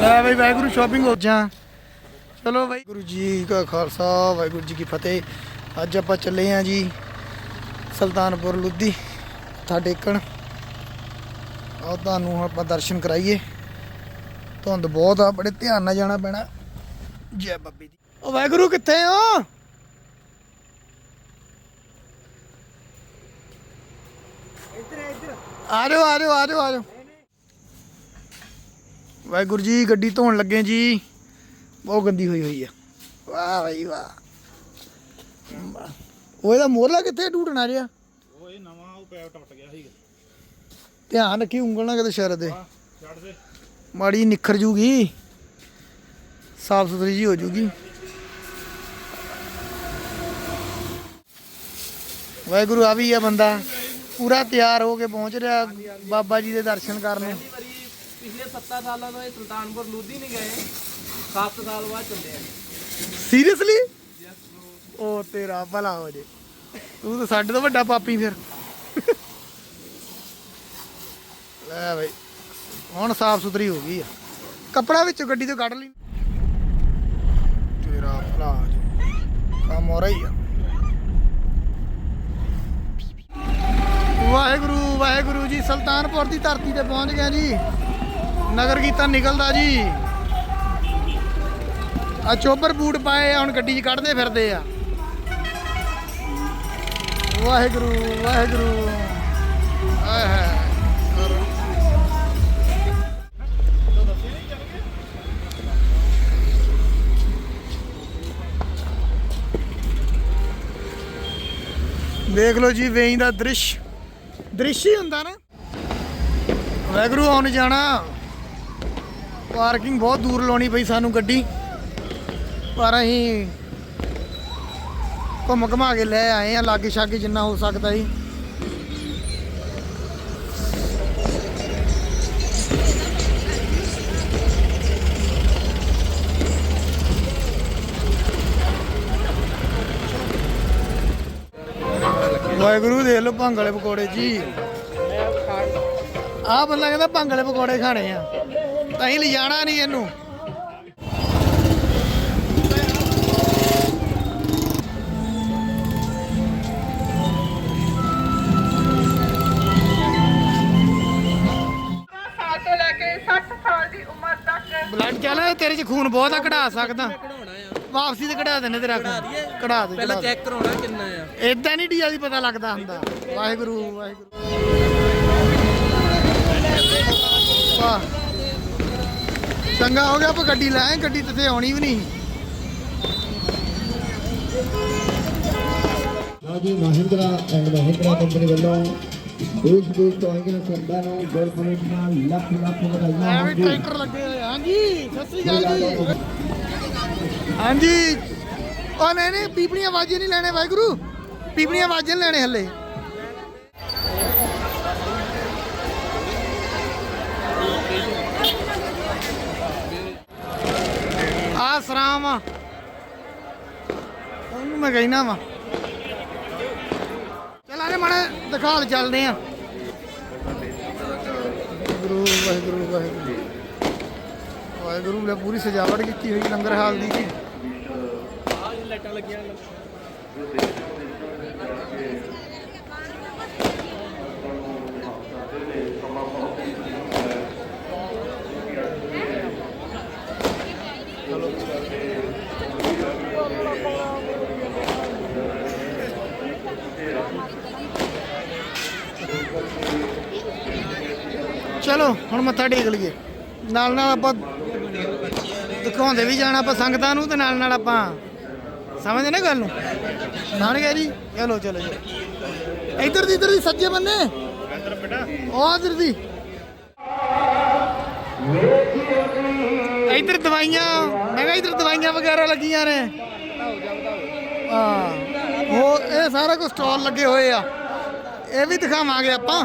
ਲੈ ਬਈ, ਵਾਹਿਗੁਰੂ ਸ਼ਾਪਿੰਗ ਹੋ ਜਾ ਚਲੋ ਬਾਈ। ਗੁਰੂ ਜੀ ਕਾ ਖਾਲਸਾ, ਵਾਹਿਗੁਰੂ ਜੀ ਕੀ ਫਤਿਹ। ਅੱਜ ਆਪਾਂ ਚੱਲੇ ਆਂ ਜੀ ਸੁਲਤਾਨਪੁਰ ਲੁੱਧੀ, ਮੱਥਾ ਟੇਕਣ। ਆਹ ਤੁਹਾਨੂੰ ਆਪਾਂ ਦਰਸ਼ਨ ਕਰਾਈਏ। ਧੁੰਦ ਬਹੁਤ ਆ, ਬੜੇ ਧਿਆਨ ਨਾਲ ਜਾਣਾ ਪੈਣਾ। ਜੈ ਬੱਬੀ ਦੀ। ਉਹ ਵਾਹਿਗੁਰੂ, ਕਿੱਥੇ ਆ? ਆ ਜਾਓ ਆ ਜਾਓ ਆ ਜਾਓ ਆ ਜਾਓ ਵਾਹਿਗੁਰੂ ਜੀ ਗੱਡੀ ਧੋਣ ਲੱਗੇ ਜੀ। ਬਹੁਤ ਗੰਦੀ ਹੋਈ ਹੋਈ ਆ। ਵਾਹ ਭਾਈ ਵਾਹ। ਉਹ ਇਹਦਾ ਮੋਰਲਾ ਕਿੱਥੇ ਟੂਟਣਾ ਰਿਹਾ? ਉਹ ਇਹ ਨਵਾਂ ਉਹ ਪੈਪ ਟੁੱਟ ਗਿਆ ਸੀ ਧਿਆਨ ਰੱਖੀ ਉਂਗਲ ਨਾ ਕਿਤੇ ਸ਼ਰ ਦੇ। ਛੱਡ ਦੇ। ਮਾੜੀ ਨਿਖਰ ਜੂਗੀ। ਸਾਫ਼ ਸੁਥਰੀ ਜੀ ਹੋ ਜੂਗੀ। ਵਾਹਿਗੁਰੂ ਆ ਵੀ ਆ ਬੰਦਾ। ਪੂਰਾ ਤਿਆਰ ਹੋ ਕੇ ਪਹੁੰਚ ਰਿਹਾ ਬਾਬਾ ਜੀ ਦੇ ਦਰਸ਼ਨ ਕਰਨ। ਵਾਰੀ ਪਿਛਲੇ 7 ਸਾਲਾਂ ਤੋਂ ਇਹ ਸੁਲਤਾਨਪੁਰ ਲੋਧੀ ਨਹੀਂ ਗਏ। 7 ਸਾਲ ਬਾਅਦ ਚੱਲੇ ਆ। ਸੀਰੀਅਸਲੀ ਉਹ ਤੇਰਾ ਭਲਾ ਹੋ ਜੇ। ਤੂੰ ਤਾਂ ਸਾਡੇ ਤੋਂ ਵੱਡਾ ਪਾਪੀ ਫਿਰ। ਲੈ ਬਈ ਹੁਣ ਸਾਫ਼ ਸੁਥਰੀ ਹੋ ਗਈ ਆ। ਕੱਪੜਾ ਵਿੱਚੋਂ ਗੱਡੀ ਤੋਂ ਕੱਢ ਲਈ। ਤੇਰਾ ਭਲਾ ਹੋ ਜੇ। ਕੰਮ ਹੋ ਰਹੀ ਆ। ਵਾਹਿਗੁਰੂ ਵਾਹਿਗੁਰੂ ਜੀ, ਸੁਲਤਾਨਪੁਰ ਦੀ ਧਰਤੀ ਤੇ ਪਹੁੰਚ ਗਿਆ ਜੀ। ਨਗਰ ਕੀਰਤਨ ਨਿਕਲਦਾ ਜੀ। ਆ ਚੋਬਰ ਬੂਟ ਪਾਏ ਹੁਣ ਗੱਡੀ 'ਚ ਕੱਢਦੇ ਫਿਰਦੇ ਆ। ਵਾਹਿਗੁਰੂ ਵਾਹਿਗੁਰੂ। ਆਏ ਦੇਖ ਲਓ ਜੀ, ਵੇਈ ਦਾ ਦ੍ਰਿਸ਼। ਦ੍ਰਿਸ਼ ਹੀ ਹੁੰਦਾ ਨਾ। ਵਾਹਿਗੁਰੂ ਆਉਣ ਜਾਣਾ। ਪਾਰਕਿੰਗ ਬਹੁਤ ਦੂਰ ਲਾਉਣੀ ਪਈ ਸਾਨੂੰ ਗੱਡੀ। ਪਰ ਅਸੀਂ ਘੁੰਮ ਘਮਾ ਕੇ ਲੈ ਆਏ ਆ ਲਾਗੇ ਛਾਗੇ ਜਿੰਨਾ ਹੋ ਸਕਦਾ ਜੀ ਵਾਹਿਗੁਰੂ ਦੇਖ ਲਓ ਭੰਗ ਵਾਲੇ ਪਕੌੜੇ ਜੀ। ਆਹ ਬੰਦਾ ਕਹਿੰਦਾ ਭੰਗ ਵਾਲੇ ਪਕੌੜੇ ਖਾਣੇ ਆ। ਤਾਂ ਹੀ ਲਿਜਾਣਾ ਨਹੀਂ ਇਹਨੂੰ। ਸਾਲ ਤੋਂ ਲੈ ਕੇ 60 ਸਾਲ ਦੀ ਉਮਰ ਤੱਕ। ਬਲੱਡ ਚੱਲ ਤੇਰੇ ਚ ਖੂਨ ਬਹੁਤ ਆ ਕਢਾ ਸਕਦਾ। ਆ ਵਾਪਸੀ ਤੇ ਕਢਾ ਦੇਣੇ ਤੇਰਾ ਕਢਾ ਦਈਏ? ਕਢਾ ਦੇ ਪਹਿਲਾਂ ਚੈੱਕ ਕਰਾਉਣਾ ਕਿੰਨਾ ਆ। ਇਦਾਂ ਨਹੀਂ ਡੀਆ ਦੀ ਪਤਾ ਲੱਗਦਾ ਹੁੰਦਾ। ਵਾਹਿਗੁਰੂ ਵਾਹਿਗੁਰੂ। ਵਾਹ। ਚੰਗਾ ਹੋ ਗਿਆ ਆਪਾਂ ਗੱਡੀ ਲਾਏ ਗੱਡੀ ਤੇ ਆਉਣੀ ਵੀ ਨਹੀਂ। ਲਓ ਜੀ ਮਹਿੰਦਰਾ ਐਂਡ ਮਹਿੰਦਰਾ ਕੰਪਨੀ ਵੱਲੋਂ ਦੇਸ਼ ਦੇਸ਼ ਤੋਂ ਆਏ ਸਰਦਾਰ ਨੂੰ ਗੁਰਪੁਰਬ ਦੀਆਂ ਲੱਖ ਲੱਖ ਵਧਾਈਆਂ ਐਵੇਂ ਟਰੈਕਟਰ ਲੱਗੇ ਹੋਏ ਆ। ਹਾਂਜੀ ਸਤਿ ਸ੍ਰੀ ਅਕਾਲ ਜੀ। ਹਾਂਜੀ। ਉਹ ਨਹੀਂ ਨਹੀਂ ਪੀਪਣੀਆਂ ਵਾਜੇ ਨਹੀਂ ਲੈਣੇ ਵਾਹਿਗੁਰੂ। ਪੀਪਣੀਆਂ ਵਾਜੇ ਨਹੀਂ ਲੈਣੇ ਹੱਲੇ। ਆ ਸਰਾਮ ਆ। ਉਹਨੂੰ ਮੈਂ ਕਹਿਣਾ ਵਾ। ਚਲ ਆਲੇ ਮਾੜੇ ਦਿਖਾਲ ਚੱਲਦੇ ਆ। ਵਾਹਿਗੁਰੂ ਵਾਹਿਗੁਰੂ ਵਾਹਿਗੁਰੂ। ਵਾਹਿਗੁਰੂ ਨੇ ਪੂਰੀ ਸਜਾਵਟ ਕੀਤੀ ਹੋਈ, ਲੰਗਰ ਹਾਲ ਦੀ ਜੀ। ਆਹ ਲਾਈਟਾਂ ਲੱਗੀਆਂ ਚਲੋ, ਹੁਣ ਮੱਥਾ ਟੇਕ ਲਈਏ। ਨਾਲ ਨਾਲ ਆਪਾਂ ਦਿਖਾਉਂਦੇ ਵੀ ਜਾਣਾ ਆਪਾਂ ਸੰਗਤਾਂ ਨੂੰ ਤੇ ਨਾਲ ਨਾਲ ਆਪਾਂ ਸਮਝਦੇ ਨਾ ਗੱਲ ਨੂੰ? ਨਾਲ ਗਿਆ ਜੀ? ਚਲੋ ਚਲੋ ਚਲੋ। ਇੱਧਰ ਦੀ ਇੱਧਰ ਦੀ, ਸੱਜੇ ਬੰਨੇ। ਉਹ ਇੱਧਰ ਦੀ। ਇੱਧਰ ਦਵਾਈਆਂ, ਮੈਂ ਕਿਹਾ ਇੱਧਰ ਦਵਾਈਆਂ ਵਗੈਰਾ ਲੱਗੀਆਂ ਨੇ। ਹਾਂ, ਉਹ, ਇਹ ਸਾਰਾ ਕੁਝ ਸਟਾਲ ਲੱਗੇ ਹੋਏ ਆ। ਇਹ ਵੀ ਦਿਖਾਵਾਂਗੇ ਆਪਾਂ।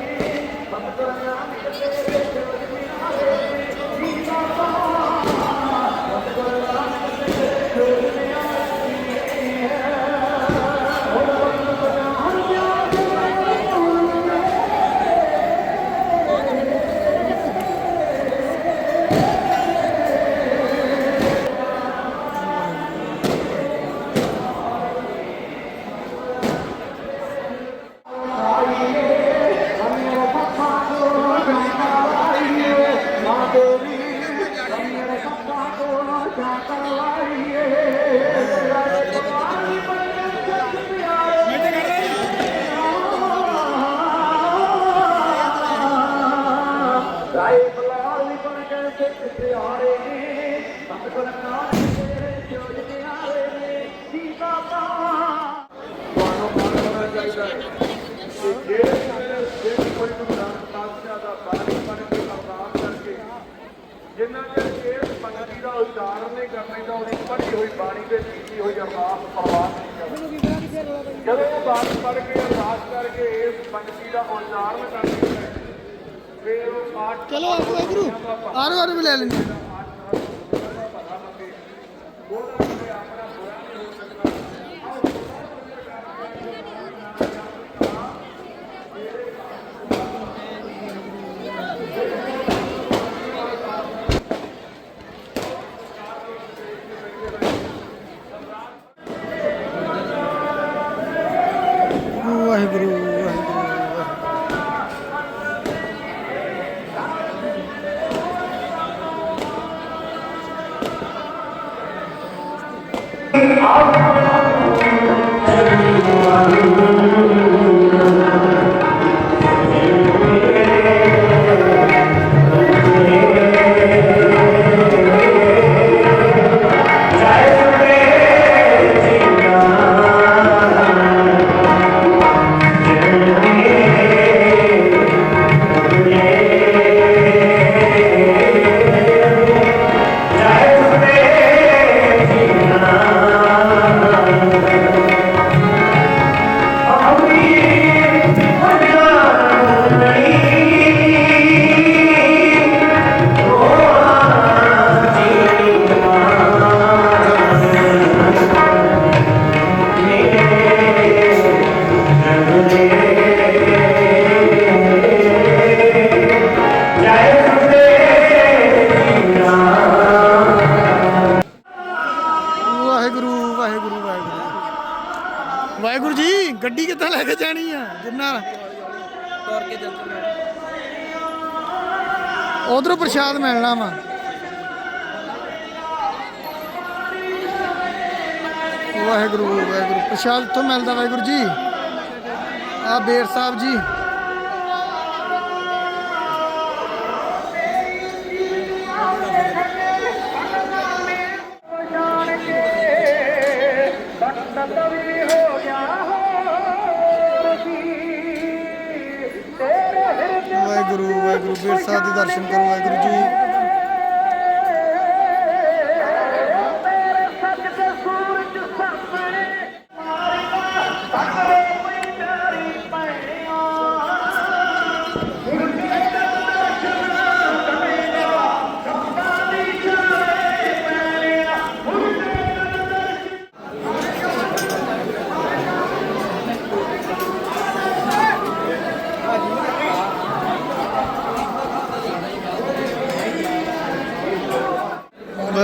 like a light. ਉਚਾਰਨ ਨਹੀਂ ਕਰ ਲੈਂਦਾ ਉਹਦੀ ਪੜ੍ਹੀ ਹੋਈ ਬਾਣੀ ਤੇ ਕੀਤੀ ਹੋਈ ਅਰਦਾਸ ਪ੍ਰਵਾਨ ਨਹੀਂ ਕਰਦਾ ਜਦੋਂ ਉਹ ਬਾਣੀ ਪੜ੍ਹ ਕੇ ਅਰਦਾਸ ਕਰਕੇ ਇਸ ਪੰਗਤੀ ਦਾ ਉਚਾਰਨ ਕਰ ਲੈਂਦਾ ਹੈ, ਫਿਰ ਉਹ ਪਾਠ ਚਲੋ ਆਓ ਵਾਹਿਗੁਰੂ। ਆਰੋ ਆਰੋ ਵੀ ਲੈ ਲੈਂਦੇ। ਵਾਹਿਗੁਰੂ ਉਧਰੋਂ ਪ੍ਰਸ਼ਾਦ ਮਿਲਣਾ ਵਾ। ਵਾਹਿਗੁਰੂ ਵਾਹਿਗੁਰੂ। ਪ੍ਰਸ਼ਾਦ ਤੋਂ ਮਿਲਦਾ ਵਾਹਿਗੁਰੂ ਜੀ? ਆ ਬੇਰ ਸਾਹਿਬ ਜੀ। ਗੁਰੂ ਵਾਹਿਗੁਰੂ ਸਾਹਿਬ ਦੇ ਦਰਸ਼ਨ ਕਰੋ ਵਾਹਿਗੁਰੂ ਜੀ।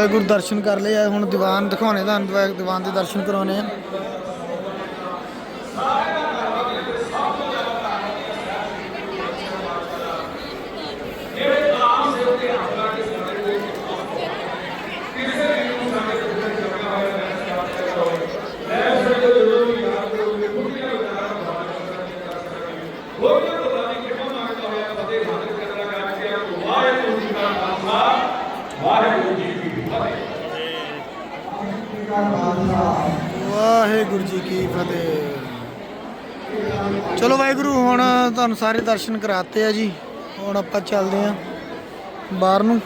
ਵਾਹਿਗੁਰੂ ਦਰਸ਼ਨ ਕਰ ਲਏ ਆ। ਹੁਣ ਦੀਵਾਨ ਦਿਖਾਉਣੇ ਦਾ ਵਾਹਿ- ਦੀਵਾਨ ਦੇ ਦਰਸ਼ਨ ਕਰਾਉਣੇ ਆ। ਵਾਹਿਗੁਰੂ ਜੀ ਕੀ ਫਤਿਹ। ਚਲੋ ਵਾਹਿਗੁਰੂ ਹੁਣ ਤੁਹਾਨੂੰ ਸਾਰੇ ਦਰਸ਼ਨ ਕਰਾਤੇ ਆ ਜੀ। ਹੁਣ ਆਪਾਂ ਚੱਲਦੇ ਆ ਬਾਹਰ ਨੂੰ।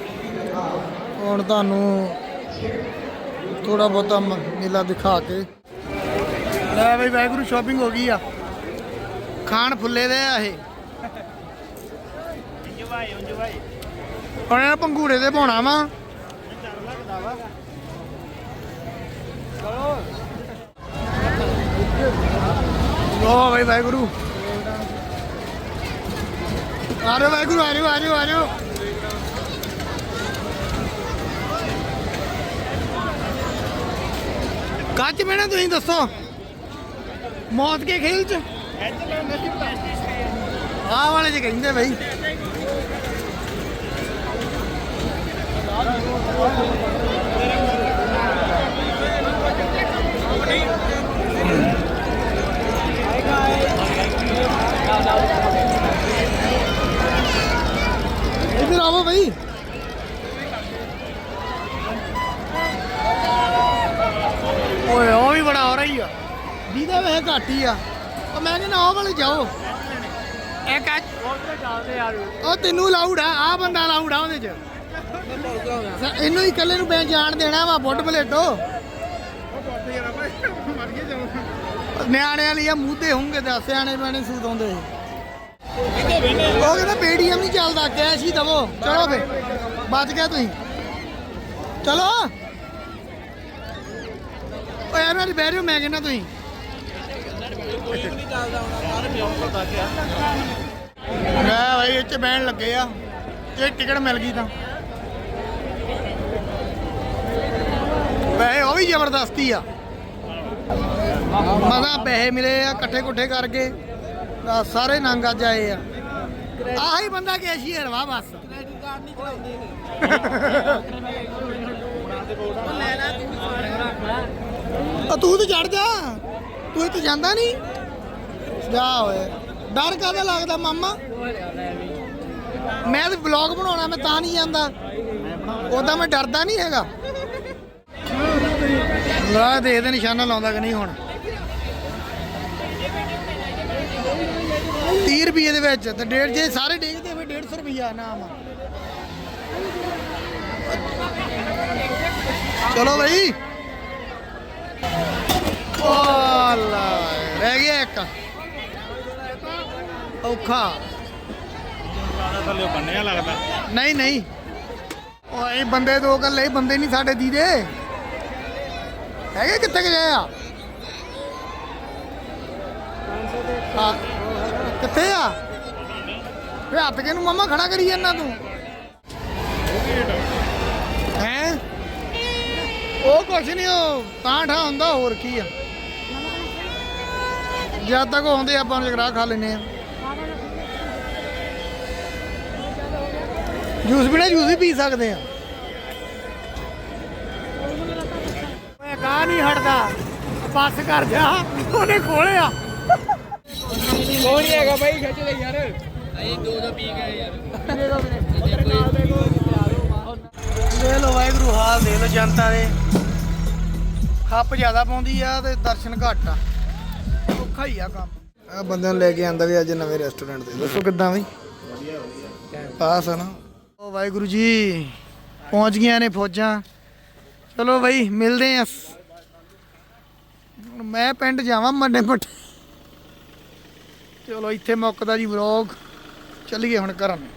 ਹੁਣ ਤੁਹਾਨੂੰ ਥੋੜਾ ਬਹੁਤਾ ਮੇਲਾ ਦਿਖਾ ਕੇ। ਲੈ ਬਈ ਵਾਹਿਗੁਰੂ ਸ਼ਾਪਿੰਗ ਹੋ ਗਈ ਆ। ਖਾਣ ਫੁੱਲੇ ਦੇ ਆ ਇਹ। ਹੁਣ ਇਹ ਪੰਗੂੜੇ ਦੇ ਪਾਉਣਾ ਵਾ। ਲੋ ਭਾਈ ਵਾਹਿਗੁਰੂ। ਆ ਰਹੇ ਵਾਹਿਗੁਰੂ, ਆ ਰਹੇ ਆ ਰਹੇ ਆ ਰਹੇ ਕੱਚ ਮੈਣਾ ਤੁਸੀਂ ਦੱਸੋ? ਮੌਤ ਕੇ ਖੇਲ ਚ? ਆ ਵਾਲੇ ਚ ਕਹਿੰਦੇ ਭਾਈ ਇੱਧਰ ਆਵੋ ਭਾਈ ਓਏ ਉਹ ਵੀ ਬੜਾ ਹੋ ਰਹੀ ਆ। ਜਿਹਦਾ ਵੈਸੇ ਘੱਟ ਹੀ ਆ। ਉਹ ਮੈਂ ਕਹਿੰਦਾ ਉਹ ਵਾਲੇ ਜਾਓ। ਇੱਕ ਆ ਉਹ ਤੈਨੂੰ ਲਾਊਡ ਆ ਆ ਬੰਦਾ ਲਾਊਡ ਆ ਉਹਦੇ ਚ। ਇਹਨੂੰ ਹੀ ਇਕੱਲੇ ਨੂੰ ਮੈਂ ਜਾਣ ਦੇਣਾ ਵਾ ਬੁੱਢ ਬਲੇਟੋ ਨਿਆਣਿਆਂ ਵਾਲੀ ਆ ਮੂਧੇ ਹੋਣਗੇ ਤਾਂ, ਸਿਆਣੇ ਬਿਆਣੇ ਸੂਤ ਆਉਂਦੇ। ਉਹ ਕਹਿੰਦਾ ਪੀਡੀਐਮ ਨਹੀਂ ਚੱਲਦਾ, ਕੈਸ਼ ਹੀ ਦਵੋ। ਚਲੋ ਫੇ ਬਚ ਗਿਆ ਤੁਸੀਂ। ਚਲੋ। ਓਏ ਇਹਨਾਂ ਦੀ ਬਹਿ ਰਿਓ ਮੈਂ ਕਹਿੰਦਾ ਤੁਸੀਂ। ਮੈਂ ਭਾਈ ਇੱਥੇ ਬਹਿਣ ਲੱਗੇ ਆ। ਇਹ ਟਿਕਟ ਮਿਲ ਗਈ ਤਾਂ। ਵੈਸੇ ਉਹ ਵੀ ਜ਼ਬਰਦਸਤੀ ਆ। ਮਜ਼ਾ ਪੈਸੇ ਮਿਲੇ ਆ, ਇਕੱਠੇ ਕੁੱਠੇ ਕਰਕੇ, ਤਾਂ ਸਾਰੇ ਨੰਗ ਅੱਜ ਆਏ ਆ। ਆਹੀ ਬੰਦਾ ਕੈਸ਼ੀਅਰ ਵਾ ਬਸ। ਆ ਤੂੰ ਤੇ ਚੜ ਜਾ, ਤੂੰ ਇੱਥੇ ਜਾਂਦਾ ਨਹੀਂ। ਜਾ ਓਏ, ਡਰ ਕਾਹਦਾ ਲੱਗਦਾ ਮਾਮਾ? ਮੈਂ ਤੇ ਵਲੌਗ ਬਣਾਉਣਾ, ਮੈਂ ਤਾਂ ਨਹੀਂ ਜਾਂਦਾ। ਉਦਾਂ ਮੈਂ ਡਰਦਾ ਨਹੀਂ ਹੈਗਾ। ਲਾ ਦੇ ਦੇ ਨਿਸ਼ਾਨਾ ਲਾਉਂਦਾ ਕਿ ਨਹੀਂ ਹੁਣ। 30 ਰੁਪਏ ਦੇ ਵਿੱਚ ਤੇ ਡੇਢ ਜੇ ਸਾਰੇ ਡੇਗਦੇ ਫਿਰ 150 ਰੁਪਿਆ ਨਾਮ ਆ। ਚਲੋ ਭਾਈ ਵਾਲਾ ਰਹਿ ਗਿਆ ਇੱਕ। ਔਖਾ। ਥੱਲੇ ਬੰਨਿਆ ਲੱਗਦਾ। ਨਹੀਂ ਨਹੀਂ। ਇਹ ਬੰਦੇ ਦੋ ਗੱਲੇ ਬੰਦੇ ਨਹੀਂ ਸਾਡੇ ਦੀਦੇ। ਹੈਗੇ ਕਿੱਥੇ ਗਏ ਆ? ਹਾਂ ਕਿੱਥੇ ਆ? ਵੇ ਹੱਥ ਕੇ ਨੂੰ ਮਮਾ ਖੜਾ ਕਰੀ ਜਾਂਦਾ ਤੂੰ? ਹੈ? ਉਹ ਕੁਛ ਨਹੀਂ ਉਹ ਤਾਂ ਹੁੰਦਾ, ਹੋਰ ਕੀ ਆ? ਜਦ ਤੱਕ ਉਹ ਆਉਂਦੇ ਆਪਾਂ ਜਗਰਾ ਖਾ ਲੈਨੇ ਆ। ਜੂਸ ਪੀਣਾ, ਜੂਸ ਵੀ ਪੀ ਸਕਦੇ ਆ। ਮੈਂ ਗਾਹ ਨਹੀਂ ਹਟਦਾ। ਬੱਸ ਕਰ ਜਾ, ਉਹਨੇ ਖੋਲਿਆ। ਕੋਈ ਨਹੀਂ ਹੈਗਾ ਬਾਈ ਖਿੱਚ ਲੈ ਯਾਰ। ਅਸੀਂ ਦੋ ਦੋ ਪੀ ਗਏ ਯਾਰ। ਦੇ ਲੋ ਵਾਹਿਗੁਰੂ ਹਾਲ ਦੇ ਲੋ ਜਨਤਾ ਦੇ। ਖੱਪ ਜ਼ਿਆਦਾ ਪਾਉਂਦੀ ਆ ਤੇ ਦਰਸ਼ਨ ਘੱਟ ਆ। ਔਖਾ ਹੀ ਆ ਕੰਮ। ਆ ਬੰਦਿਆਂ ਨੂੰ ਲੈ ਕੇ ਆਂਦਾ ਵੀ ਅੱਜ ਨਵੇਂ ਰੈਸਟੋਰੈਂਟ ਤੇ ਦੱਸੋ ਕਿੱਦਾਂ ਬਈ? ਪਾਸ ਆ ਨਾ। ਓ ਵਾਹਿਗੁਰੂ ਜੀ ਪਹੁੰਚ ਗਈਆਂ ਨੇ ਫੌਜਾਂ। ਚਲੋ ਬਈ ਮਿਲਦੇ ਆ। ਮੈਂ ਪਿੰਡ ਜਾਵਾਂ ਮੰਡੇ ਮੱਠ ਚਲੋ ਇੱਥੇ ਮੁੱਕਦਾ ਜੀ ਵਲੌਗ। ਚੱਲੀਏ ਹੁਣ ਘਰਾਂ ਨੂੰ